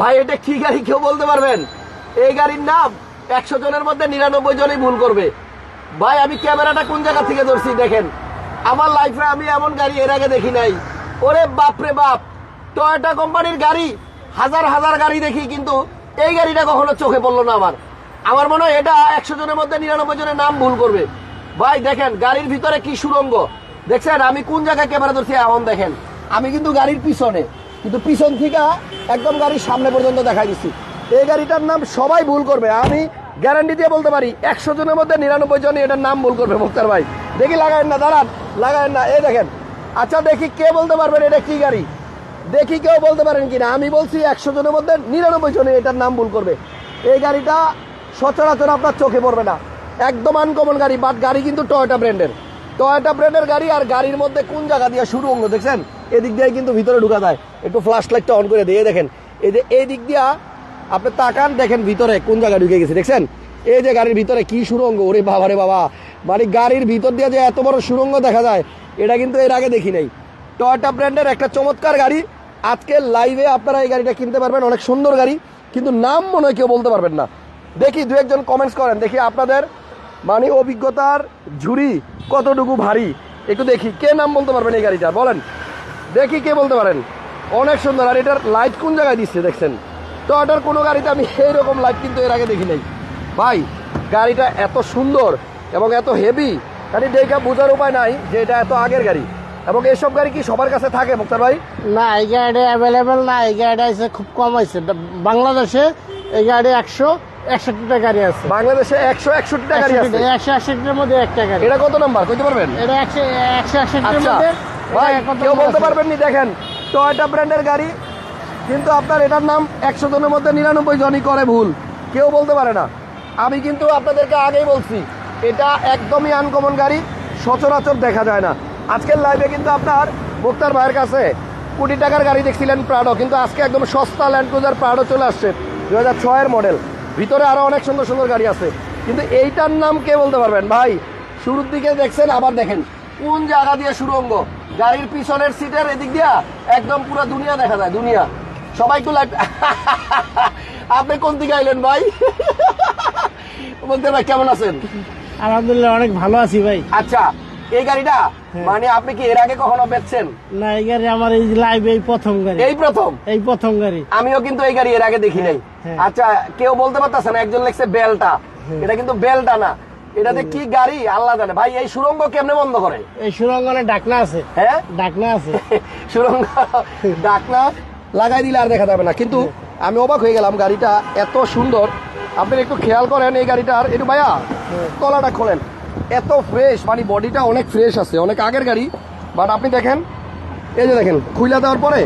ভাই, এটা কি গাড়ি কেউ বলতে পারবেন? এই গাড়ির নাম একশো জনের মধ্যে নিরানব্বই জনই ভুল করবে। ভাই, আমি ক্যামেরাটা কোন জায়গা থেকে ধরছি দেখেন। আমার লাইফে আমি এমন গাড়ি এর আগে দেখি নাই। ওরে বাপ রে বাপ টয়োটা কোম্পানির গাড়ি, হাজার হাজার গাড়ি দেখি, কিন্তু এই গাড়িটা কখনো চোখে পড়ল না আমার। আমার মনে হয় এটা একশো জনের মধ্যে নিরানব্বই জনের নাম ভুল করবে। ভাই, দেখেন, গাড়ির ভিতরে কি সুরঙ্গ দেখছেন, আমি কোন জায়গায় ক্যামেরা ধরছি এখন দেখেন। আমি কিন্তু গাড়ির পিছনে। কিন্তু পিছন থেকে একদম গাড়ির সামনে পর্যন্ত দেখাই দিচ্ছি এই গাড়িটার নাম সবাই ভুল করবে, আমি গ্যারান্টি দিয়ে বলতে পারি, একশো জনের মধ্যে নিরানব্বই জনই এটার নাম ভুল করবে, মুক্তার ভাই। দেখি লাগায়েন না, দাঁড়ান, লাগায়েন না, এই দেখেন। আচ্ছা দেখি কে বলতে পারবেন এটা কি গাড়ি? দেখি কেউ বলতে পারেন কিনা, আমি বলছি একশো জনের মধ্যে নিরানব্বই জনে এটার নাম ভুল করবে। এই গাড়িটা সচরাচর আপনার চোখে পড়বে না। একদম আনকমন গাড়ি বাট গাড়ি কিন্তু টয়োটা ব্র্যান্ডের টয়োটা ব্র্যান্ডের গাড়ি আর গাড়ির মধ্যে কোন জায়গা দিয়ে শুরু অঙ্গ দেখছেন? এদিক দিয়ে কিন্তু ভিতরে ঢুকা যায়। একটু ফ্ল্যাশ লাইটটা অন করে দিয়ে দেখেন। এই যে এই দিক দিয়া আপনি তাকান, দেখেন ভিতরে কোন জায়গায় ঢুকে গেছে, দেখছেন? এই যে গাড়ির ভিতরে কি সুরঙ্গ, ওরে বাবা রে বাবা। মানে গাড়ির ভিতর দিয়ে যে এত বড় সুরঙ্গ দেখা যায়, এটা কিন্তু এর আগে দেখি নাই। টয়োটা ব্র্যান্ডের একটা চমৎকার গাড়ি। আজকে লাইভে আপনারা এই গাড়িটা কিনতে পারবেন, অনেক সুন্দর গাড়ি। কিন্তু নাম মনে হয় কেউ বলতে পারবেন না। দেখি দু একজন কমেন্টস করেন, দেখি আপনাদের মানে অভিজ্ঞতার ঝুড়ি কতটুকু ভারী? একটু দেখি। কে নাম বলতে পারবেন এই গাড়িটার? বলেন। দেখি কে বলতে পারেন। অনেক সুন্দর। আর এটার লাইট কোন জায়গায় দিচ্ছে দেখছেন? তো এটার কোনো গাড়িতে আমি এইরকম লাইট কিন্তু এর আগে দেখি নাই। ভাই, গাড়িটা এত সুন্দর এবং এত হেভি গাড়ি দেখা বোঝার উপায় নাই যে এটা এত আগের গাড়ি। এবং এইসব গাড়ি কি সবার কাছে থাকে, মুক্তার ভাই? না, এই গাড়ি অ্যাভেলেবেল না। এই গাড়িটা খুব কম হয়েছে। বাংলাদেশে এই গাড়ি একশো একষট্টিটা গাড়ি আছে। বাংলাদেশে একশো একষট্টি গাড়ি আছে। একশো একষট্টির মধ্যে একটা গাড়ি। এটা কত নাম্বার? কইতে পারবেন? এটা একশো একশো একষট্টির আচ্ছা। মধ্যে। ভাই কেউ বলতে পারবেন নি? দেখেন টয়োটা ব্র্যান্ডের গাড়ি কিন্তু আপনার এটার নাম একশো জনের মধ্যে নিরানব্বই জনই করে ভুল। কেউ বলতে পারে না। আমি কিন্তু আপনাদেরকে আগেই বলছি এটা একদমই আনকমন গাড়ি সচরাচর দেখা যায় না। আজকের লাইভে কিন্তু আপনার মুক্তার ভাইয়ের কাছে কোটি টাকার গাড়ি দেখছিলেন প্রাডো কিন্তু আজকে একদম সস্তা ল্যান্ড ক্রুজার প্রাডো চলে আসছে দু হাজার ছয়ের মডেল ভিতরে আরও অনেক সুন্দর সুন্দর গাড়ি আছে। কিন্তু এইটার নাম কে বলতে পারবেন? ভাই শুরুর দিকে দেখছেন আবার দেখেন। কোন জায়গা দিয়ে সুরঙ্গ গাড়ির পিছনের সিটের এদিক দিয়া একদম পুরো দুনিয়া দেখা যায় দুনিয়া। সবাই একটু লাইট আপনি কোন দিকে আইলেন ভাই? বলতে ভাই কেমন আছেন? আলহামদুলিল্লাহ অনেক ভালো আছি ভাই। আচ্ছা এই গাড়িটা? মানে আপনি কি এর আগে কখনো বেচছেন? না এই গাড়ি আমার এই লাইভ এই প্রথম গাড়ি। এই প্রথম? এই প্রথম গাড়ি। আমিও কিন্তু এই গাড়ি এর আগে দেখি নাই। হ্যাঁ। আচ্ছা কেউ বলতে পারতেছে না একজন লেখছে বেলটা। এটা কিন্তু বেলটা না। এটাতে কি গাড়ি? আল্লাহ জানে। ভাই এই সুরঙ্গ কেমনে বন্ধ করে? এই সুরঙ্গনে ডাকনা আছে। হ্যাঁ? ডাকনা আছে। সুরঙ্গ ডাকনা লাগাই দিলে আর দেখা যাবে না। কিন্তু আমি অবাক হয়ে গেলাম গাড়িটা এত সুন্দর। আপনি একটু খেয়াল করেন এই গাড়িটার। একটু ভাইয়া তলাটা খোলেন। এত ফ্রেশ মানে বডিটা অনেক ফ্রেশ আছে, অনেক আগের গাড়ি বাট আপনি দেখেন, এই যে দেখেন, খুইলা দেওয়ার পরে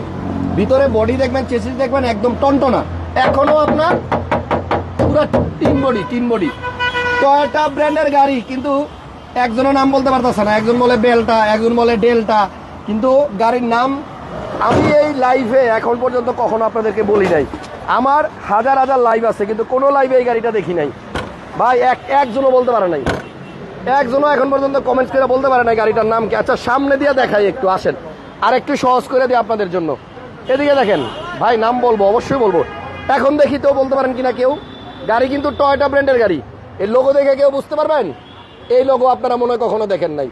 ভিতরে বডি দেখবেন চেসিস দেখবেন, একদম টনটনা। এখনও আপনার পুরো তিন বডি তিন বডি টয়োটা ব্র্যান্ডের গাড়ি, কিন্তু একজনের নাম বলতে পারতেছে না, একজন বলে বেলটা একজন বলে ডেলটা কিন্তু গাড়ির নাম আমি এই লাইভে এখন পর্যন্ত কখনো আপনাদেরকে বলি নাই। আমার হাজার হাজার লাইভ আছে, কিন্তু কোনো লাইভে এই গাড়িটা দেখি নাই। ভাই, এক একজনও বলতে পারে নাই। একজনও এখন পর্যন্ত কমেন্টস করে বলতে পারে না গাড়িটার নাম কি? আচ্ছা সামনে দিয়ে দেখাই একটু, আসেন। আর একটু সহজ করে দিই আপনাদের জন্য। এদিকে দেখেন, ভাই, নাম বলব, অবশ্যই বলব। এখন দেখি তো বলতে পারেন কিনা কেউ। গাড়ি কিন্তু টয়টা ব্র্যান্ডের গাড়ি। এই লোগো দেখে কেউ বুঝতে পারবেন? এই লোগো আপনারা মনে হয় কখনো দেখেন নাই।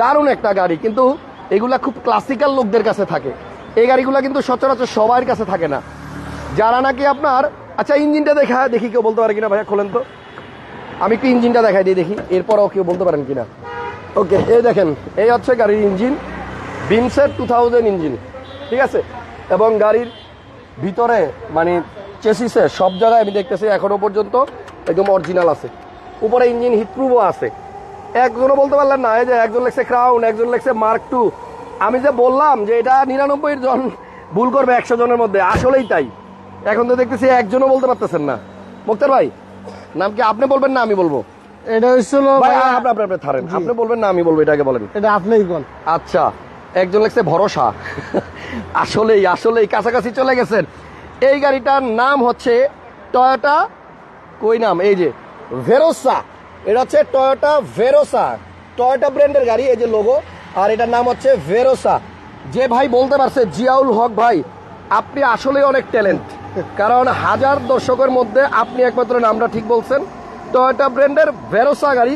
দারুণ একটা গাড়ি, কিন্তু এগুলা খুব ক্লাসিক্যাল লোকদের কাছে থাকে। এই গাড়িগুলা কিন্তু সচরাচর সবার কাছে থাকে না। যারা নাকি আপনার আচ্ছা ইঞ্জিনটা দেখা, দেখি কেউ বলতে পারে কিনা ভাইয়া, খোলেন তো। আমি একটু ইঞ্জিনটা দেখাই দিই দেখি, এরপরও কেউ বলতে পারেন কিনা। ওকে, এই দেখেন, এই হচ্ছে গাড়ির ইঞ্জিন বিনসের টু থাউজেন্ড ইঞ্জিন, ঠিক আছে? এবং গাড়ির ভিতরে মানে চেসিসে সব জায়গায় আমি দেখতেছি এখনও পর্যন্ত একদম অরিজিনাল আছে। উপরে ইঞ্জিন হিটপ্রুফও আছে। একজনও বলতে পারলেন না, এই যে একজন লেখছে ক্রাউন একজন লেখছে মার্ক টু আমি যে বললাম যে এটা নিরানব্বই জন ভুল করবে একশো জনের মধ্যে, আসলেই তাই। এখন তো দেখতেছি একজনও বলতে পারতেছেন না। মুক্তার ভাই নাম কি আপনি বলবেন না আমি বলব? এটা হচ্ছিল ভাই আপনি আপনি আপনি থারেন। আপনি বলবেন না আমি বলব এটাকে বলেন। এটা আপনিই বল। আচ্ছা একজন লেখছে ভরসা। আসলেই আসলেই কাছাকাছি চলে গেছেন। এই গাড়িটার নাম হচ্ছে টয়োটা কই নাম? এই যে ভেরোসা এটা হচ্ছে টয়োটা ভেরোসা টয়োটা ব্র্যান্ডের গাড়ি এই যে লোগো আর এটার নাম হচ্ছে ভেরোসা যে ভাই বলতে পারছে জিয়াউল হক ভাই আপনি আসলেই অনেক ট্যালেন্ট কারণ হাজার দর্শকের মধ্যে আপনি একমাত্র নামটা ঠিক বলছেন। তো এটা ব্র্যান্ডের ভেরোসা গাড়ি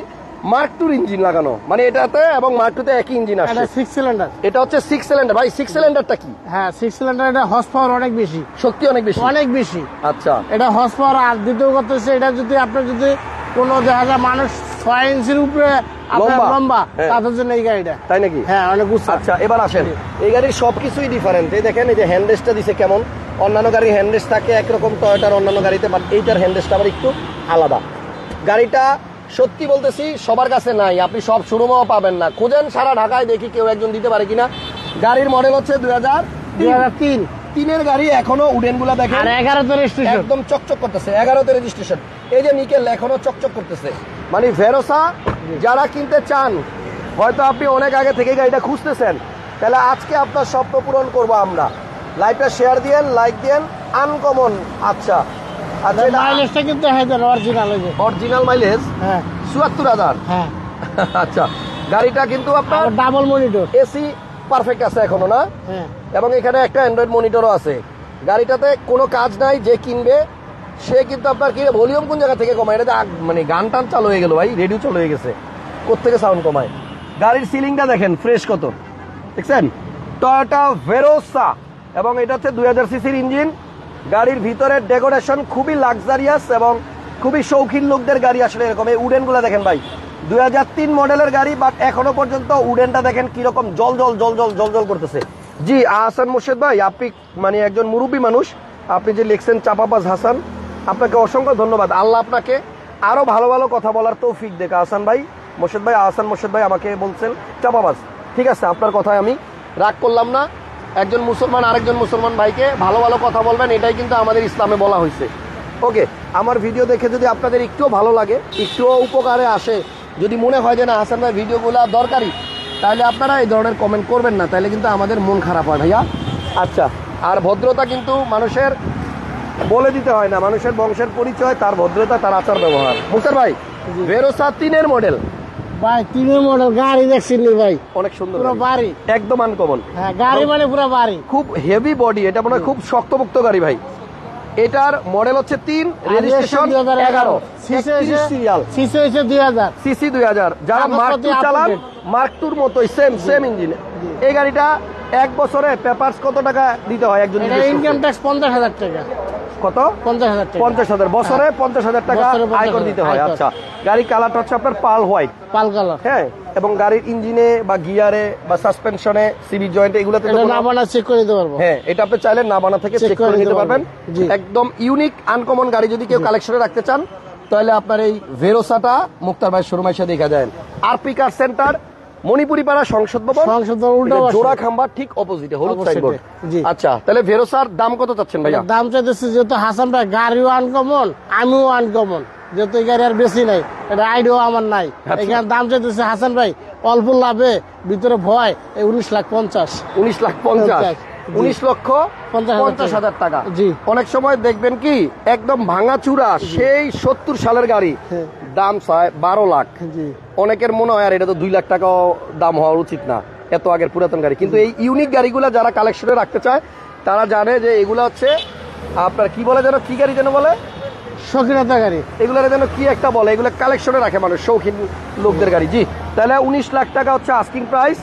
মার্ক টুর ইঞ্জিন লাগানো। মানে এটাতে এবং মার্ক টুতে একই ইঞ্জিন এটা আসছে। সিক্স সিলিন্ডার এটা হচ্ছে সিক্স সিলিন্ডার ভাই সিক্স সিলিন্ডারটা কি? হ্যাঁ সিক্স সিলিন্ডার এটা হর্স পাওয়ার অনেক বেশি। শক্তি অনেক বেশি? অনেক বেশি। আচ্ছা। এটা হর্স পাওয়ার আর দ্বিতীয় কথা হচ্ছে এটা যদি আপনার যদি কোনো দেখা যায় মানুষ ছয় ইঞ্চির উপরে লম্বা। হ্যাঁ। তাদের জন্য এই গাড়িটা। তাই নাকি? হ্যাঁ অনেক আচ্ছা এবার আসেন। এই গাড়ির সবকিছুই ডিফারেন্ট এই দেখেন এই যে হ্যান্ডেসটা দিছে কেমন? অন্যান্য গাড়ির হ্যান্ডেস থাকে একরকম টয়োটার অন্যান্য গাড়িতে বাট এইটার হ্যান্ডেসটা আবার একটু আলাদা। গাড়িটা সত্যি বলতেছি সবার কাছে নাই। আপনি সব শোরুমেও পাবেন না। খোঁজেন সারা ঢাকায় দেখি কেউ একজন দিতে পারে কিনা। গাড়ির মডেল হচ্ছে দুই হাজার দুই হাজার তিন। তিনের গাড়ি এখনও উডেনগুলা দেখেন একদম চকচক করতেছে। এগারোতে রেজিস্ট্রেশন এই যে নিকেল এখনও চকচক করতেছে। মানে ভেরোসা যারা কিনতে চান হয়তো আপনি অনেক আগে থেকে গাড়িটা খুঁজতেছেন। তাহলে আজকে আপনার স্বপ্ন পূরণ করব আমরা। লাইভটা শেয়ার দিয়েন লাইক দিয়েন। আনকমন আচ্ছা। মাইলেজটা কিন্তু হ্যাঁ অরিজিনাল অরিজিনাল মাইলেজ হ্যাঁ। চুয়াত্তর হাজার। হ্যাঁ। আচ্ছা গাড়িটা কিন্তু আপনার ডাবল মনিটর এসি পারফেক্ট আছে এখনও না? হ্যাঁ। এবং এখানে একটা অ্যান্ড্রয়েড মনিটরও আছে। গাড়িটাতে কোনো কাজ নাই যে কিনবে সে কিন্তু আপনার কি ভলিউম কোন জায়গা থেকে কমায়? এটা মানে গান টান চালু হয়ে গেল ভাই রেডিও চালু হয়ে গেছে। কোথেকে সাউন্ড কমায়? গাড়ির সিলিংটা দেখেন ফ্রেশ কত। দেখছেন? টয়োটা ভেরোসা এবং এটা হচ্ছে দুই হাজার সিসির ইঞ্জিন গাড়ির ভিতরের ডেকোরেশন খুবই লাক্সারিয়াস এবং খুবই শৌখিন লোকদের গাড়ি আসলে এরকম। এই উডেনগুলো দেখেন ভাই। দুই মডেলের গাড়ি বাট এখনও পর্যন্ত উডেনটা দেখেন কীরকম জল জল জল জল জল জল করতেছে। জি, আহসান মোর্শেদ ভাই, আপনি মানে একজন মুরব্বী মানুষ। আপনি যে লিখছেন চাপাবাজ হাসান, আপনাকে অসংখ্য ধন্যবাদ। আল্লাহ আপনাকে আরও ভালো ভালো কথা বলার তৌফিক দেখ আহসান ভাই, মোর্শেদ ভাই, আহসান মোর্শেদ ভাই আমাকে বলছেন, চাপাবাজ, ঠিক আছে, আপনার কথায় আমি রাগ করলাম না। একজন মুসলমান আরেকজন মুসলমান ভাইকে ভালো ভালো কথা বলবেন এটাই কিন্তু আমাদের ইসলামে বলা হয়েছে। ওকে আমার ভিডিও দেখে যদি আপনাদের একটুও ভালো লাগে একটুও উপকারে আসে যদি মনে হয় যে না হাসান ভাই ভিডিওগুলো দরকারি তাহলে আপনারা এই ধরনের কমেন্ট করবেন না তাহলে কিন্তু আমাদের মন খারাপ হয় ভাইয়া। আচ্ছা আর ভদ্রতা কিন্তু মানুষের বলে দিতে হয় না মানুষের বংশের পরিচয় তার ভদ্রতা তার আচার ব্যবহার মুক্তার ভাই ভেরোসা তিনের মডেল ভাই তিনের মডেল গাড়ি দেখছি নি ভাই? অনেক সুন্দর পুরো বাড়ি। একদম আনকমন হ্যাঁ গাড়ি মানে পুরো বাড়ি। খুব হেভি বডি এটা মনে হয় খুব শক্তমুক্ত গাড়ি ভাই। এটার মডেল হচ্ছে তিন রেজিস্ট্রেশন এগারো। সিরিয়াল সিসি হয়েছে দুই হাজার। সিসি দুই হাজার। যারা মার্ক টু চালান মার্ক টুর মতোই সেম সেম ইঞ্জিন এই গাড়িটা এক বছরে পেপারস কত টাকা দিতে হয় একজন ইনকাম ট্যাক্স পঞ্চাশ হাজার টাকা। কত? পঞ্চাশ হাজার পঞ্চাশ হাজার। বছরে পঞ্চাশ হাজার টাকা বছরে 50,000 আয়কর দিতে হয় আচ্ছা। গাড়ি কালারটা হচ্ছে আপনার পাল হোয়াইট। পাল কালার। হ্যাঁ এবং গাড়ির ইঞ্জিনে বা গিয়ারে বা সাসপেনশনে সিবি জয়েন্টে এগুলোতে না বানা চেক করে দিতে পারব। হ্যাঁ এটা আপনি চাইলে না বানা থেকে চেক করে নিতে নিতে পারবেন। একদম ইউনিক আনকমন গাড়ি যদি কেউ কালেকশনে রাখতে চান তাহলে আপনার এই ভেরোসাটা মুক্তার ভাই শোরুম এসে দেখা যায় আরপি কার সেন্টার মণিপুরি পাড়া সংসদ ভবন সংসদ ভবন উল্টো পাশে। জোড়া খাম্বা ঠিক অপোজিটে হলুদ সাইনবোর্ড জি। আচ্ছা তাহলে ভেরোসার দাম কত চাচ্ছেন ভাইয়া? দাম চাইতেছে যেহেতু হাসান ভাই গাড়িও আনকমন আমিও আনকমন যেহেতু এই গাড়ি আর বেশি নাই এটা আইডিও আমার নাই। আচ্ছা। এখানে দাম চাইতেছে হাসান ভাই অল্প লাভে ভিতরে ভয় এই উনিশ লাখ পঞ্চাশ। উনিশ লাখ পঞ্চাশ। উনিশ লক্ষ পঞ্চাশ হাজার টাকা। জি। অনেক সময় দেখবেন কি একদম ভাঙা চূড়া সেই সত্তর সালের গাড়ি হ্যাঁ। দাম চায় বারো লাখ। জি। অনেকের মনে হয় আর এটা তো দুই লাখ টাকাও দাম হওয়া উচিত না এত আগের পুরাতন গাড়ি। কিন্তু এই ইউনিক গাড়িগুলো যারা কালেকশনে রাখতে চায় তারা জানে যে এগুলো হচ্ছে আপনার কি বলে যেন কি গাড়ি যেন বলে? শৌখিনতা গাড়ি। এগুলোর যেন কি একটা বলে এগুলো কালেকশনে রাখে মানুষ শৌখিন লোকদের গাড়ি। জি তাহলে উনিশ লাখ টাকা হচ্ছে আস্কিং প্রাইস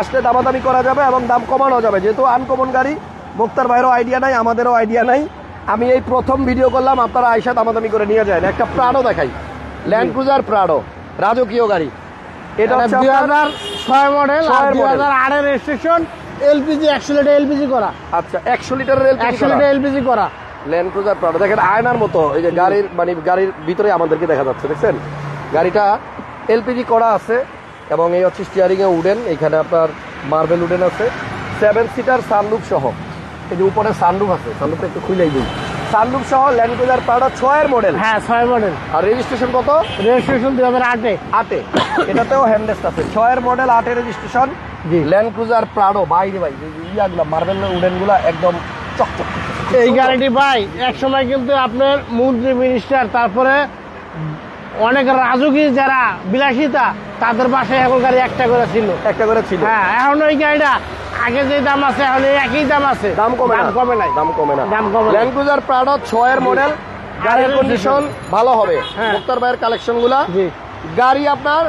আসলে দামাদামি করা যাবে এবং দাম কমানো যাবে। যেহেতু আনকমন গাড়ি মুক্তার ভাইয়েরও আইডিয়া নাই আমাদেরও আইডিয়া নাই। আমি এই প্রথম ভিডিও করলাম আপনারা আইসা দামাদামি করে নিয়ে যায় একটা প্রাডো দেখাই। ল্যান্ড ক্রুজার প্রাডো রাজকীয় গাড়ি। এটা হচ্ছে দুই হাজার ছয় মডেল দুই। হাজার আটের রেজিস্ট্রেশন এলপিজি একশো লিটার এলপিজি করা। আচ্ছা একশো লিটার একশো লিটার এলপিজি করা। ল্যান্ড ক্রুজার প্রাডো দেখেন আয়নার মতো এই যে গাড়ির মানে গাড়ির ভিতরে আমাদেরকে দেখা যাচ্ছে দেখছেন? গাড়িটা এলপিজি করা আছে এবং এই হচ্ছে স্টিয়ারিং এ উডেন এখানে আপনার মার্বেল উডেন আছে। সেভেন সিটার সানরুফ সহ। এই যে উপরে সানরুফ আছে সানরুফটা একটু খুলেই দিই। সানরুফ সহ ল্যান্ড ক্রুজার প্রাডো ছয়ের মডেল হ্যাঁ ছয় মডেল আর রেজিস্ট্রেশন কত? রেজিস্ট্রেশন দুই হাজার আটে। আটে। এটাতেও হ্যান্ডেস্ট আছে। ছয়ের মডেল আটে রেজিস্ট্রেশন জি। ল্যান্ড ক্রুজার প্রাডো বাইরে ভাই ইয়াগুলা মার্বেল উডেনগুলা একদম চকচক। এই গাড়িটি ভাই এক সময় কিন্তু আপনার মন্ত্রী মিনিস্টার তারপরে অনেক রাজকীয় যারা বিলাসিতা তাদের বাসায় এখন গাড়ি একটা করে ছিল। একটা করে ছিল। হ্যাঁ এখন ওই গাড়িটা আগে যে দাম আছে এখন একই দাম আছে। দাম কমে না। দাম কমে নাই। দাম কমে না। দাম কমে না। ল্যান্ড ক্রুজার প্রাডো ছয়ের মডেল গাড়ির কন্ডিশন ভালো হবে। হ্যাঁ। মুক্তার ভাইয়ের কালেকশনগুলা। জি। গাড়ি আপনার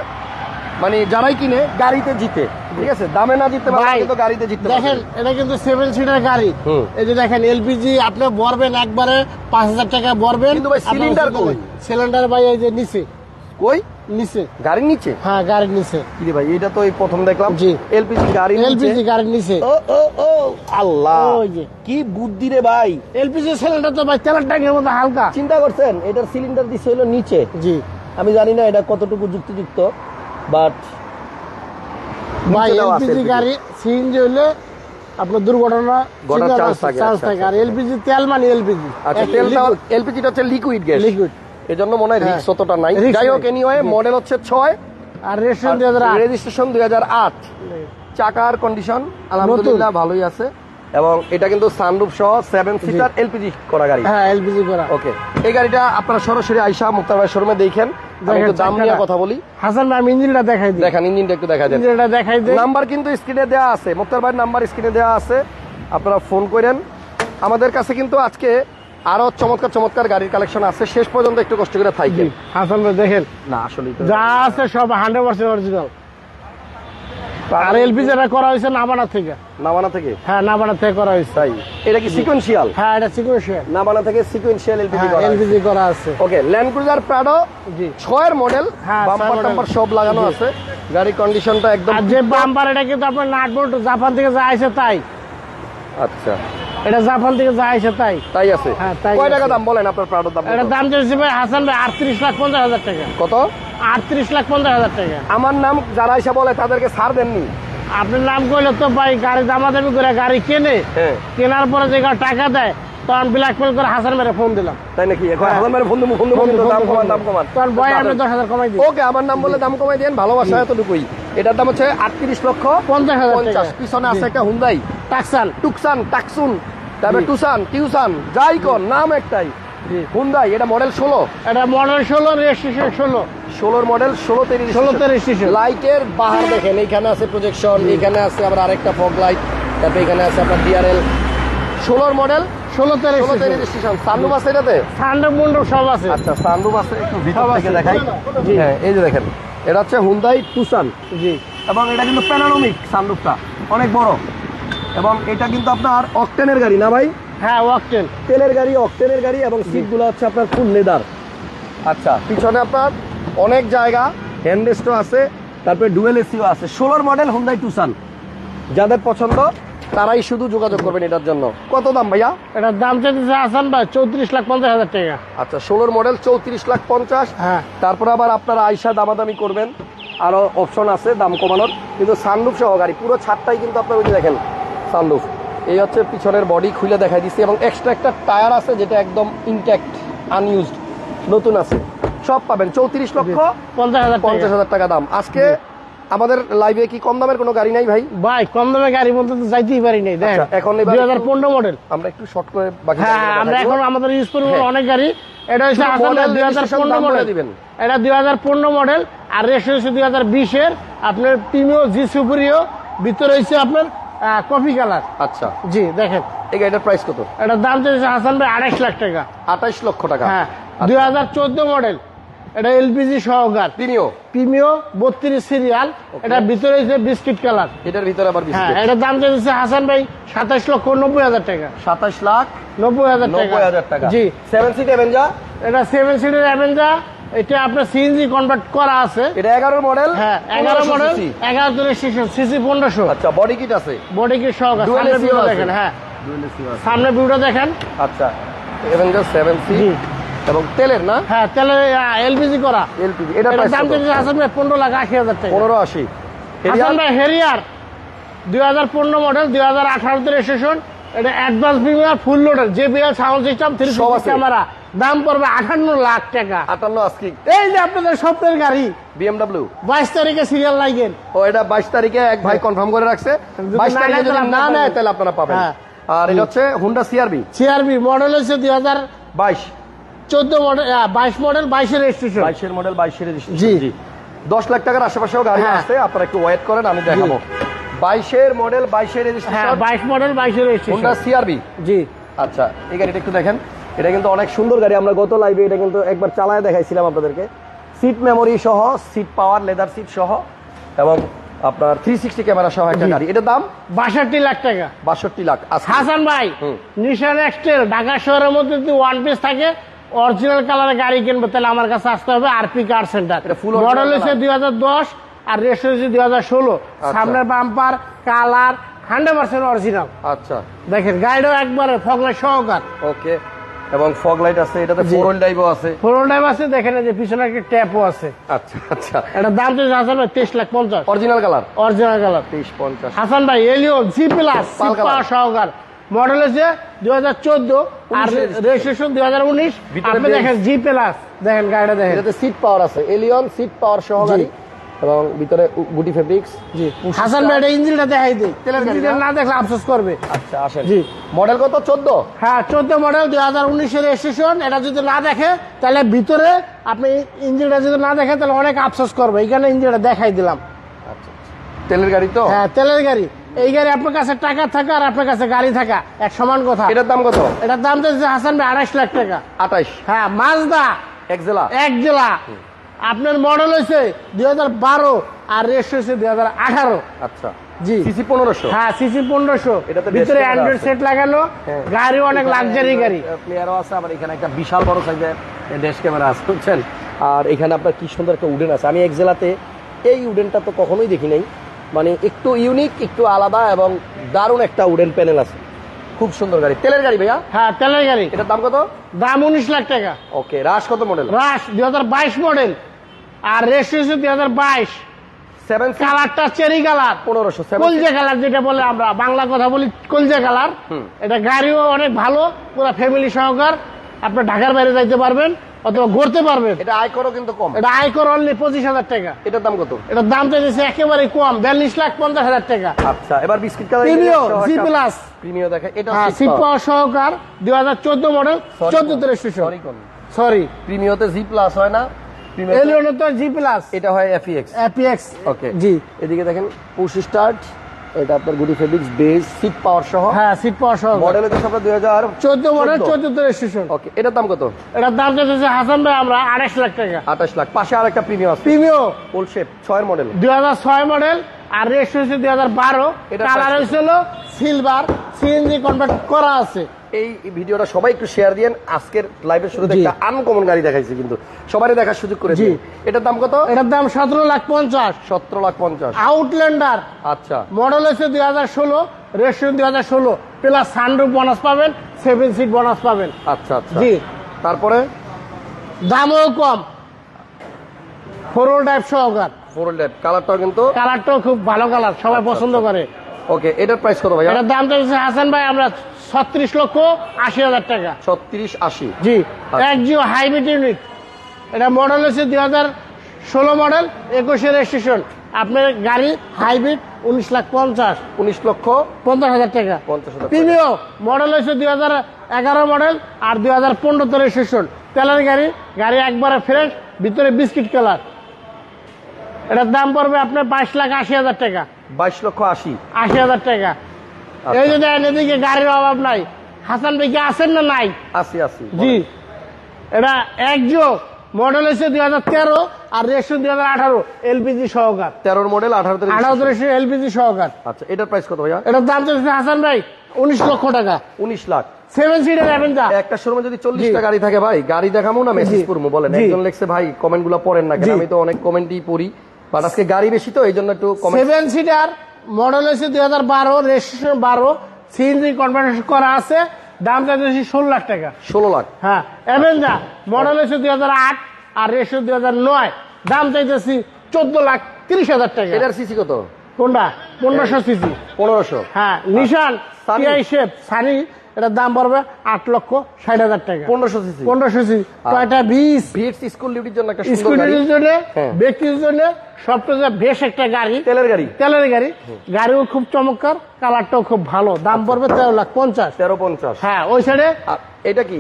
মানে যারাই কিনে গাড়িতে জিতে ঠিক আছে? দামে না জিততে ভাই, কিন্তু গাড়িতে জিততে দেখেন এটা কিন্তু সেভেন সিটার গাড়ি। এই যে দেখেন এলপিজি আপনি ভরবেন একবারে পাঁচ হাজার টাকা ভরবেন। কিন্তু ভাই, cylinder কই? সিলিন্ডার ভাই এই যে নিচে। কই? নিচে। গাড়ির নিচে? হ্যাঁ গাড়ির নিচে। কি রে ভাই এটা তো এই প্রথম দেখলাম। জি। এলপিজি গাড়ি এলপিজি গাড়ির নিচে। ও ও ও আল্লাহ। কি বুদ্ধি রে ভাই। এলপিজি সিলিন্ডার তো ভাই তেলের ট্যাঙ্কের মতো হালকা। চিন্তা করছেন এটার সিলিন্ডার দিছে হলো নিচে। জি। আমি জানি না এটা কতটুকু যুক্তিযুক্ত। বাট ভাই এলপিজি গাড়ি সিএনজি হলে আপনার দুর্ঘটনা চান্স থাকে আর এলপিজি তেল মানে এলপিজি। আচ্ছা তেলটা এলপিজিটা হচ্ছে লিকুইড গ্যাস লিকুইড এই জন্য মনে হয় রিক্স হ্যাঁ। অতটা নাই। যাই হোক। এনিওয়ে মডেল হচ্ছে ছয়। আর দুই রেজিস্ট্রেশন দুই হাজার আট। চাকার কন্ডিশন আলহামদুলিল্লাহ ভালোই আছে। এবং এটা কিন্তু সানরুফ সহ সেভেন সিটার এলপিজি করা গাড়ি। হ্যাঁ এলপিজি করা। ওকে এই গাড়িটা আপনারা সরাসরি আইসা মুক্তার ভাই শোরুমে দেখেন। দাম নিয়ে কথা বলি। হাসান আমি ইঞ্জিনটা দেখাই দিই দেখেন ইঞ্জিনটা একটু দেখা দেন। ইঞ্জিনটা দেখাই দিই নাম্বার কিন্তু স্ক্রিনে দেওয়া আছে। মুক্তার ভাইয়ের নাম্বার স্ক্রিনে দেওয়া আছে। আপনারা ফোন করেন। আমাদের কাছে কিন্তু আজকে আরও চমৎকার চমৎকার গাড়ির কালেকশন আছে। শেষ পর্যন্ত একটু কষ্ট করে থাকবেন হাসান ভাই দেখেন। না আসলে যা আছে সব হান্ড্রেড পার্সেন্ট অরিজিনাল আর এলপিজি টা করা হয়েছে নাবানা থেকে। নামানা থেকে? হ্যাঁ নাবানা থেকে করা হয়েছে। তাই? এটা কি সিকোয়েন্সিয়াল হ্যাঁ এটা সিকোয়েন্সিয়াল নামানা থেকে সিকোয়েন্সিয়াল এলপিজি হ্যাঁ করা এলপিজি করা আছে। ওকে ল্যান্ড ক্রুজার প্রাডো জি। ছয়ের মডেল হ্যাঁ, বাম্পার টাম্পার সব লাগানো আছে। গাড়ির কন্ডিশনটা একদম আর যে বাম্পার এটা কিন্তু আপনার নাট বোল্ট জাপান থেকে যা আইছে তাই। আচ্ছা। এটা জাপান থেকে যা তাই। তাই আছে? হ্যাঁ, তাই কয় টাকা দাম বলেন আপনার দাম এটা দাম ভাই হাসান ভাই আটত্রিশ লাখ পঞ্চাশ হাজার টাকা। কত? আটত্রিশ লাখ পঞ্চাশ হাজার টাকা। আমার নাম যারা এসে বলে তাদেরকে ছাড় দেননি। আপনার নাম করলে তো ভাই গাড়ি দামাদামি করে গাড়ি কেনে। হ্যাঁ। কেনার পরে যে টাকা দেয় তখন ব্ল্যাকমেল করে হাসান মেরে ফোন দিলাম। তাই নাকি? হ্যাঁ। হাজার মানে ফোন দেবো ফোন দেবো দাম কমান দাম কমান। তখন বয় আপনি দশ হাজার কমাই দিই ওকে আমার নাম বলে দাম কমাই দেন ভালোবাসা এতটুকুই। এটার দাম হচ্ছে আটত্রিশ লক্ষ পঞ্চাশ হাজার পঞ্চাশ। পিছনে আছে একটা হুন্দাই টাকসান টুকসান টাকসুন তারপরে টুসান টিউসান যাই কর নাম একটাই। জি। হুন্দাই এটা মডেল ষোলো। এটা মডেল ষোলো রেজিস্ট্রেশন ষোলো। ষোলোর মডেল ষোলোতে ষোলোতে registration। লাইটের বাহার দেখেন এইখানে আছে প্রজেকশন এইখানে আছে আবার আরেকটা ফগ লাইট তারপরে এখানে আছে আপনার ডিআরএল ষোলোর মডেল ষোলোতে ষোলোতে রেজিস্ট্রেশন রেজিস্ট্রেশন সানরুফ আছে এটাতে? সব আছে। আচ্ছা সানরুফ আছে একটু ভিতর সব থেকে আছে। দেখাই হ্যাঁ এই যে দেখেন। এটা হচ্ছে হুন্দাই টুসান জি। এবং এটা কিন্তু প্যানারোমিক সানরুফটা অনেক বড়। এবং এটা কিন্তু আপনার অকটেনের গাড়ি না ভাই? হ্যাঁ ওয়াকটেন তেলের গাড়ি অকটেনের গাড়ি এবং সিটগুলো হচ্ছে আপনার ফুল লেদার আচ্ছা পিছনে আপনার অনেক জায়গা হ্যান্ডরেস্টও আছে তারপরে ডুয়েল এসিও আছে। ষোলোর মডেল হুন্দাই টুসান যাদের পছন্দ তারাই শুধু যোগাযোগ করবেন এটার জন্য। কত দাম ভাইয়া? এটার দাম চাইতেছে হাসান ভাই চৌত্রিশ লাখ পঞ্চাশ হাজার টাকা। আচ্ছা ষোলোর মডেল চৌত্রিশ লাখ পঞ্চাশ। হ্যাঁ। তারপরে আবার আপনারা আইসা দামাদামি করবেন। আরও অপশন আছে দাম কমানোর। কিন্তু সানরুফ সহ গাড়ি পুরো ছাদটাই কিন্তু আপনার ওই দেখেন সানরুফ এই হচ্ছে পিছনের বডি খুলে দেখাই দিচ্ছি এবং এক্সট্রা একটা টায়ার আছে যেটা একদম ইনট্যাক্ট আনইউজড নতুন আছে। সব পাবেন চৌত্রিশ লক্ষ পঞ্চাশ হাজার পঞ্চাশ হাজার টাকা দাম। আজকে আমাদের লাইভে কি কম দামের কোনো গাড়ি নাই ভাই? ভাই কম দামের গাড়ি বলতে তো যাইতেই পারি নাই দেখেন আচ্ছা, এখন দুই হাজার একটু- পনেরো মডেল আমরা একটু শর্ট করে বাকি হ্যাঁ আমরা এখন আমাদের ইউজ করব হ্যাঁ। অনেক গাড়ি। এটা হচ্ছে হাজার পনেরো মডেল দিবেন। এটা দুই হাজার পনেরো মডেল আর রেস হয়েছে দুই হাজার বিশের। আপনার প্রিমিও জি সুপুরিও ভিতরে হয়েছে আপনার কফি কালার আচ্ছা। জি দেখেন। এই গাড়িটার প্রাইস কত? এটার দাম চাইছে হাসান ভাই আড়াইশ লাখ টাকা। আঠাইশ লক্ষ টাকা। হ্যাঁ দুই হাজার চোদ্দ মডেল এটা এলপিজি সহকার। প্রিমিও? প্রিমিও বত্রিশ সিরিয়াল। এটা ভিতরে বিস্কিট কালার। এটার ভিতরে আবার হ্যাঁ এটার দাম চাইছে হাসান ভাই সাতাশ লক্ষ নব্বই হাজার টাকা। সাতাশ লাখ নব্বই হাজার টাকা। নব্বই হাজার টাকা। জি। সেভেন সিট অ্যাভেঞ্জা এটা সেভেন সিটের অ্যাভেঞ্জা এটা আপনার সিএনজি কনভার্ট করা আছে। এটা এগারো মডেল হ্যাঁ এগারো মডেল এগারো জনের স্টেশন সিসি পনেরোশো। আচ্ছা বডি কিট আছে? বডি কি সহ Dual সামনে ভিউটা দেখেন হ্যাঁ। সামনে ভিউটা দেখেন। আচ্ছা অ্যাভেঞ্জার সেভেন সি জি। এবং তেলের না? হ্যাঁ তাহলে এলপিজি করা। এলপিজি এটা দাম চাইছে হাসান ভাই পনেরো লাখ আশি হাজার টাকা। পনেরো আশি। হেরিয়ার? দুই হাজার পনেরো মডেল দুই হাজার আঠারোতে রেজিস্ট্রেশন এটা অ্যাডভান্স প্রিমিয়ার ফুল লোডের JBL sound system three. Camera দাম পড়বে আঠান্ন লাখ টাকা। আটান্ন আজকি এই যে আপনাদের স্বপ্নের গাড়ি। বিএমডাব্লিউ বাইশ তারিখে সিরিয়াল লাগেন ও এটা বাইশ তারিখে এক ভাই কনফার্ম করে রাখছে। বাইশ না তারিখে যদি না নেয়। তাহলে আপনারা পাবেন। হ্যাঁ। আর এটা হচ্ছে হুন্ডা সিআরবি সিআরবি মডেল হচ্ছে দুই হাজার বাইশ। চোদ্দ মডেল বাইশ মডেল বাইশের রেজিস্ট্রেশন বাইশের মডেল বাইশের জি। জি। দশ লাখ টাকার আশেপাশেও গাড়ি হ্যাঁ। আছে আপনারা একটু ওয়েট করেন আমি দেখাবো। বাইশের মডেল বাইশের হ্যাঁ রেজিস্ট্রেশন বাইশ মডেল বাইশের রেজিস্ট্রেশন সিআরবি জি। আচ্ছা এই গাড়িটা একটু দেখেন। এটা কিন্তু অনেক সুন্দর গাড়ি আমরা গত লাইভে এটা কিন্তু একবার চালায় দেখাইছিলাম আপনাদেরকে। সিট মেমোরি সহ সিট পাওয়ার লেদার সিট সহ এবং আপনার থ্রি সিক্সটি ক্যামেরা সহ একটা গাড়ি। এটার দাম? বাষট্টি লাখ টাকা। বাষট্টি লাখ হাসান ভাই। নিশান এক্সটেল ঢাকা শহরের মধ্যে যদি ওয়ান পিস থাকে অরিজিনাল কালারের গাড়ি কিনবে তাহলে আমার কাছে আসতে হবে আরপি কার সেন্টার মডেল হচ্ছে দুই হাজার দশ আর রেস্ট হচ্ছে দুই হাজার ষোলো। আচ্ছা। সামনের bumper colour hundred percent original আচ্ছা। দেখেন গাড়িটাও একবারে ফগলা সহকার। ওকে। এবং ফগ লাইট আছে এটাতে। ফোর হুইল ড্রাইভও আছে। ফোর টাইম আছে দেখেন যে পিছনে একটা ট্যাপও আছে। আচ্ছা আচ্ছা। এটা দাম তো হাসান ভাই তেইশ লাখ পঞ্চাশ। অরিজিনাল কালার অরিজিনাল কালার তেইশ পঞ্চাশ। হাসান ভাই এলিও জি প্লাস পাল। সহকার। মডেল হচ্ছে দুই হাজার চোদ্দ আর রেজিস্ট্রেশন দুই হাজার উনিশ। আপনি দেখেন জি প্লাস দেখেন গাড়িটা দেখেন। এটাতে সিট পাওয়ার আছে। এলিয়ন সিট পাওয়ার সহ গাড়ি এবং ভিতরে গুটি ফেব্রিক্স জি। হাসান ভাই এটা ইঞ্জিনটা দেখাই দিই। তেলের গাড়ি ইঞ্জিনটা না? দেখলে আফসোস করবে। আচ্ছা আসেন। জি। মডেল কত? চোদ্দ? হ্যাঁ চোদ্দ মডেল দুই হাজার উনিশের রেজিস্ট্রেশন এটা যদি না দেখে তাহলে ভিতরে আপনি ইঞ্জিনটা যদি না দেখেন তাহলে অনেক আফসোস করবে। এইখানে ইঞ্জিনটা দেখাই দিলাম। আচ্ছা। তেলের গাড়ি তো? হ্যাঁ তেলের গাড়ি। এই গাড়ি আপনার কাছে টাকা থাকা আর আপনার কাছে গাড়ি থাকা। এক সমান কথা। এটার দাম কত? এটার দাম চাইছে হাসান ভাই আড়াইশ লাখ টাকা। আঠাইশ। হ্যাঁ মাজদা। এক্সেলা এক জেলা। আপনার মডেল হয়েছে দুই হাজার বারো আর রেস্ট হয়েছে দুই হাজার আঠারো। আচ্ছা। জি। সিসি পনেরোশো? হ্যাঁ সিসি পনেরোশো। ভিতরে অ্যান্ড্রয়েড সেট লাগানো। গাড়ি অনেক লাক্সারি গাড়ি। প্লেয়ারও আছে আবার এখানে একটা বিশাল বড় সাইজের ড্যাশ ক্যামেরা আছে বুঝছেন? আর এখানে আপনার কি সুন্দর একটা উডেন আছে। আমি এক জেলাতে এই উডেনটা তো কখনোই দেখি নাই। মানে একটু ইউনিক একটু আলাদা এবং দারুণ একটা উডেন প্যানেল আছে। খুব সুন্দর গাড়ি। তেলের গাড়ি ভাইয়া? হ্যাঁ তেলের গাড়ি। এটার দাম কত? দাম উনিশ লাখ টাকা। ওকে রাশ কত মডেল রাশ দুই হাজার বাইশ মডেল আর রেস্ট হয়েছে দুই হাজার বাইশ। সেভেন কালারটা চেরি কালার। পনেরোশো কলজে কালার যেটা বলে আমরা বাংলা কথা বলি কলজে কালার। হুম। এটা গাড়িও অনেক ভালো পুরো ফ্যামিলি সহকার। আপনি ঢাকার বাইরে যাইতে পারবেন। অথবা ঘুরতে পারবেন। এটা আয় করো কিন্তু কম। এটা আয়কর অনলি পঁচিশ হাজার টাকা। এটার দাম কত? এটার দাম চাইছে একেবারে কম বিয়াল্লিশ লাখ পঞ্চাশ হাজার টাকা। আচ্ছা এবার biscuit colour Premio G plus Premio দেখে এটা হ্যাঁ পাওয়ার সহকার দুই হাজার চোদ্দ মডেল চোদ্দ রেজিস্ট্রেশন সরি সরি প্রিমিওতে জি প্লাস হয় না এলিয়নো তো জি প্লাস এটা হয় এফইএক্স অ্যাপিএক্স ওকে জি। এদিকে দেখেন পুশ স্টার্ট এটা আপনার গুডি ফেব্রিক্স বেস সিট পাওয়ার সহ। হ্যাঁ সিট পাওয়ার সহ। মডেল হচ্ছে আপনার দুই হাজার চোদ্দ মডেল চোদ্দ। রেজিস্ট্রেশন ওকে এটার দাম কত? এটার দাম চাইছে হাসান ভাই আমরা আড়াইশ লাখ টাকা। আঠাশ লাখ। পাশে আর একটা প্রিমিয়াম আছে প্রিমিও ফুল শেপ মডেল দুই হাজার ছয় মডেল আর রেস্ট হয়েছে দুই হাজার বারো। এটা কালার হয়েছিল সিলভার সিএনজি কনভার্ট করা আছে। এই ভিডিওটা সবাই একটু শেয়ার দিয়েন। আজকের লাইভের শুরুতে। একটা আনকমন গাড়ি দেখাইছি কিন্তু। সবারই দেখার সুযোগ করে জি। এটার দাম কত? এটার দাম সতেরো লাখ পঞ্চাশ। সতেরো লাখ পঞ্চাশ। আউটল্যান্ডার আচ্ছা। মডেল হচ্ছে দুই হাজার ষোলো রেস্টুরেন্ট দুই হাজার ষোলো। প্লাস সানরুফ বোনাস পাবেন সেভেন সিট বোনাস পাবেন। আচ্ছা আচ্ছা। জি। তারপরে? দামও কম। ফোর টাইপ সহকার। ফোর কালারটাও কিন্তু কালারটাও খুব ভালো কালার সবাই পছন্দ করে। ওকে এটার প্রাইস কত এটার দাম চাইছে হাসান ভাই আমরা ছত্রিশ লক্ষ আশি হাজার টাকা। ছত্রিশ আশি। জি এক জিও হাইব্রিড ইউনিট এটা মডেল হচ্ছে দুই হাজার ষোলো মডেল একুশে রেজিস্ট্রেশন আপনার গাড়ি হাইব্রিড উনিশ লাখ পঞ্চাশ। উনিশ লক্ষ পঞ্চাশ হাজার টাকা। পঞ্চাশ প্রিমিও মডেল হচ্ছে দুই হাজার এগারো মডেল আর দুই হাজার পনেরোতে রেজিস্ট্রেশন তেলের গাড়ি গাড়ি একবারে ফ্রেশ ভিতরে বিস্কিট কালার এটার দাম পড়বে আপনার বাইশ লাখ আশি হাজার টাকা। বাইশ লক্ষ আশি। আশি হাজার টাকা। এই যে দেখেন এদিকে গাড়ির অভাব নাই। হাসান ভাই কি আছেন না নাই? আশি আশি জি। এটা একজো মডেল হচ্ছে দুই হাজার তেরো আর রেজিস্ট্রেশন দুই হাজার আঠারো এলপিজি সহকার। তেরোর মডেল আঠারো আঠারো এলপিজি সহকার। আচ্ছা এটার প্রাইস কত ভাইয়া? এটার দাম চলছে হাসান ভাই উনিশ লক্ষ টাকা। উনিশ লাখ। সেভেন সিটার অ্যাভেঞ্জার একটা শোরুমে যদি চল্লিশটা গাড়ি থাকে ভাই গাড়ি দেখামো না মেসেজ করব বলেন। একজন লেখছে ভাই কমেন্টগুলো পড়েন না কেন? আমি তো অনেক কমেন্টই পড়ি। বাট আজকে গাড়ি বেশি তো এই জন্য একটু সেভেন সিটার মডেল হচ্ছে দুই হাজার বারো রেজিস্ট্রেশন বারো সিএনজি কনভার্টেশন করা আছে দাম চাইছে ষোলো লাখ টাকা। ষোলো লাখ। হ্যাঁ অ্যাভেঞ্জার মডেল হচ্ছে দুই হাজার আট আর রেজিস্ট্রেশন দুই হাজার নয় দাম চাইতেছি চোদ্দ লাখ তিরিশ হাজার টাকা। এটার সিসি কত? কোনটা? পনেরোশো সিসি পনেরোশো। হ্যাঁ নিশান সানি। শেপ সানি এটার দাম পড়বে আট লক্ষ ষাট হাজার টাকা। পনেরোশো সিসি। পনেরোশো সিসি। কয়টা? বিশ। ভিএক্স স্কুল ডিউটির জন্য একটা গাড়ি। স্কুটির জন্য হ্যাঁ। ব্যক্তির জন্য সবচেয়ে বেশ একটা গাড়ি। তেলের গাড়ি। তেলের গাড়ি। গাড়িও খুব চমৎকার কালারটাও খুব ভালো। দাম পড়বে তেরো লাখ পঞ্চাশ। তেরো পঞ্চাশ। হ্যাঁ ওই সাইডে এটা কি?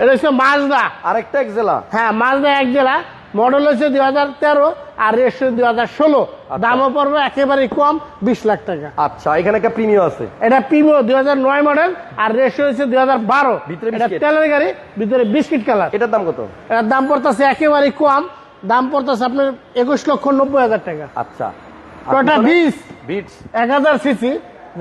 এটা হচ্ছে মাজদা আরেকটা এক্সেলা হ্যাঁ মাজদা এক জেলা। মডেল হচ্ছে দুই হাজার তেরো আর রেজিস্ট্রেশন দুই হাজার ষোলো। দামও পড়বে একেবারেই কম বিশ লাখ টাকা। আচ্ছা এখানে একটা প্রিমিয়াম আছে। এটা পিমো দুই হাজার নয় মডেল আর রেজিস্ট্রেশন হচ্ছে দুই হাজার বারো। ভিতরে তেলের গাড়ি ভিতরে বিস্কিট কালার এটার দাম কত? এটার দাম পড়তেছে একেবারেই কম। দাম পড়তেছে আপনার একুশ লক্ষ নব্বই হাজার টাকা। আচ্ছা। টয়টা বিশ বিটস এক হাজার সিসি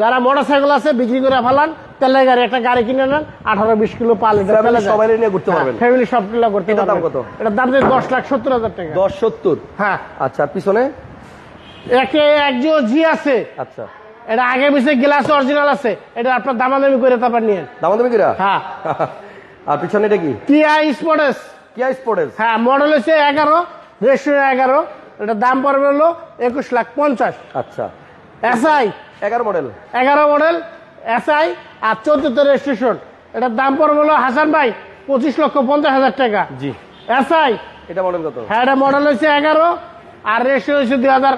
যারা মোটর সাইকেল আছে বিক্রি করে ফেলান তেলের গাড়ি একটা গাড়ি কিনে নেন আঠারো বিশ কিলো পাল Family সবাই নিয়ে ঘুরতে পারবেন। ফ্যামিলি সব কিলো করতে দাম কত? এটার দাম দিয়ে দশ লাখ সত্তর হাজার টাকা। দশ সত্তর? হ্যাঁ। আচ্ছা পিছনে? একে একজিও জি আছে। আচ্ছা। এটা আগে পিছিয়ে গ্লাস অরিজিনাল আছে। এটা আপনার দামাদামি করে তারপর নিয়েন। দাম তুমি কিরা? হ্যাঁ। আর পিছনে এটা কি? কিয়া স্পোর্টস কিয়া স্পোর্টেস হ্যাঁ মডেল হচ্ছে এগারো রেজিস্ট্রেশন এগারো। এটা দাম পড়বে হলো একুশ লাখ পঞ্চাশ। আচ্ছা। এসআই এগারো মডেল। এগারো মডেল এসআই আর চোদ্দতে রেজিস্ট্রেশন এটার দাম পড়বে হলো হাসান ভাই পঁচিশ লক্ষ পঞ্চাশ হাজার টাকা। জি। এসআই এটা মডেল কত? হ্যাঁ এটা মডেল হচ্ছে এগারো আর রেজিস্ট্রেশন হচ্ছে দুই হাজার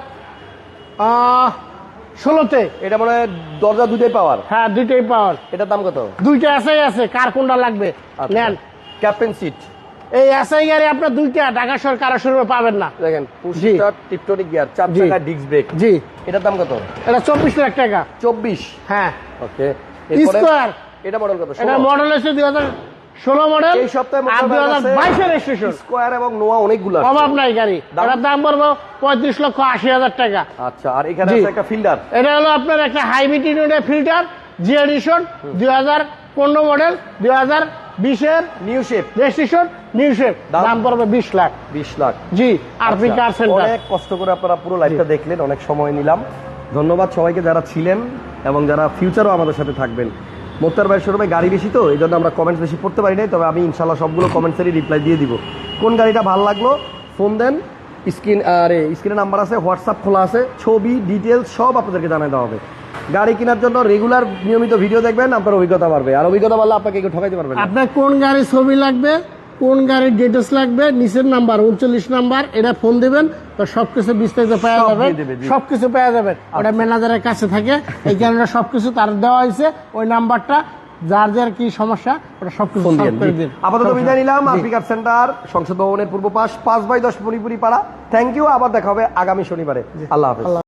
ষোলোতে। এটা মনে দরজা দুটোই পাওয়ার হ্যাঁ দুইটাই পাওয়ার এটার দাম কত? দুইটা এসআই আছে কার কোনটা লাগবে? আচ্ছা। নেন। ক্যাপ্টেন সিট এই এসআই গাড়ি আপনার দুইটা ঢাকা শহর কারও পাবেন না। দেখেন পুস্টার টিপটনিক গিয়ার চার চাকা ডিস্ক ব্রেক জি। এটার দাম কত? এটা চব্বিশ লাখ টাকা। চব্বিশ? হ্যাঁ। ওকে স্কোয়ার এটা মডেল কত? এটা মডেল হচ্ছে দুই হাজার ষোলো মডেল এই সপ্তাহে রেজিস্ট্রেশন স্কোয়ার এবং নোয়া অনেকগুলো আছে। অভাব নাই গাড়ি। এটার দাম পড়ব লক্ষ আশি হাজার টাকা। আচ্ছা আর এখানে আছে একটা ফিল্ডার এটা হলো আপনার একটা হাইব্রিড ইউনিটের ফিল্টার জি এডিশন দুই হাজার পনেরো মডেল দুই হাজার বিশের new shape registration new shape দাম? পড়বে বিশ লাখ। বিশ লাখ। জি আরপি কার সেন্টার অনেক কষ্ট করে আপনারা পুরো লাইভটা দেখলেন অনেক সময় নিলাম। ধন্যবাদ সবাইকে যারা ছিলেন এবং যারা ফিউচারও আমাদের সাথে থাকবেন। মোত্তার ভাইয়ের শোরুমে গাড়ি বেশি তো এই জন্য আমরা কমেন্টস বেশি পড়তে পারি নাই তবে আমি ইনশাল্লাহ সবগুলো কমেন্টসেরই রিপ্লাই দিয়ে দিব। কোন গাড়িটা ভালো লাগল? ফোন দেন স্ক্রিন আরে স্ক্রিনে নাম্বার আছে হোয়াটসঅ্যাপ খোলা আছে ছবি ডিটেলস সব আপনাদেরকে জানাই দেওয়া হবে। গাড়ি কেনার জন্য রেগুলার নিয়মিত ভিডিও দেখবেন আপনার অভিজ্ঞতা বাড়বে। আর অভিজ্ঞতা বাড়লে আপনাকে কেউ ঠকাইতে পারবে আপনার কোন গাড়ির ছবি লাগবে কোন গাড়ির ডিটেলস লাগবে নিচের নাম্বার উনচল্লিশ নাম্বার এটা ফোন দিবেন তো সবকিছু বিস্তারিত পাওয়া যাবে। আচ্ছা। সবকিছু পাওয়া যাবে। ওটা ম্যানেজারের কাছে থাকে এই কারণে সবকিছু তার দেওয়া হয়েছে ওই নাম্বারটা যার যার কি সমস্যা ওটা ফোন দিয়ে আপাতত বিদায় নিলাম আফ্রিকার সেন্টার সংসদ ভবনের পূর্ব পাশ পাঁচ বাই দশ মণিপুরি পাড়া থ্যাংক ইউ আবার দেখা হবে আগামী শনিবারে। আল্লাহ হাফেজ।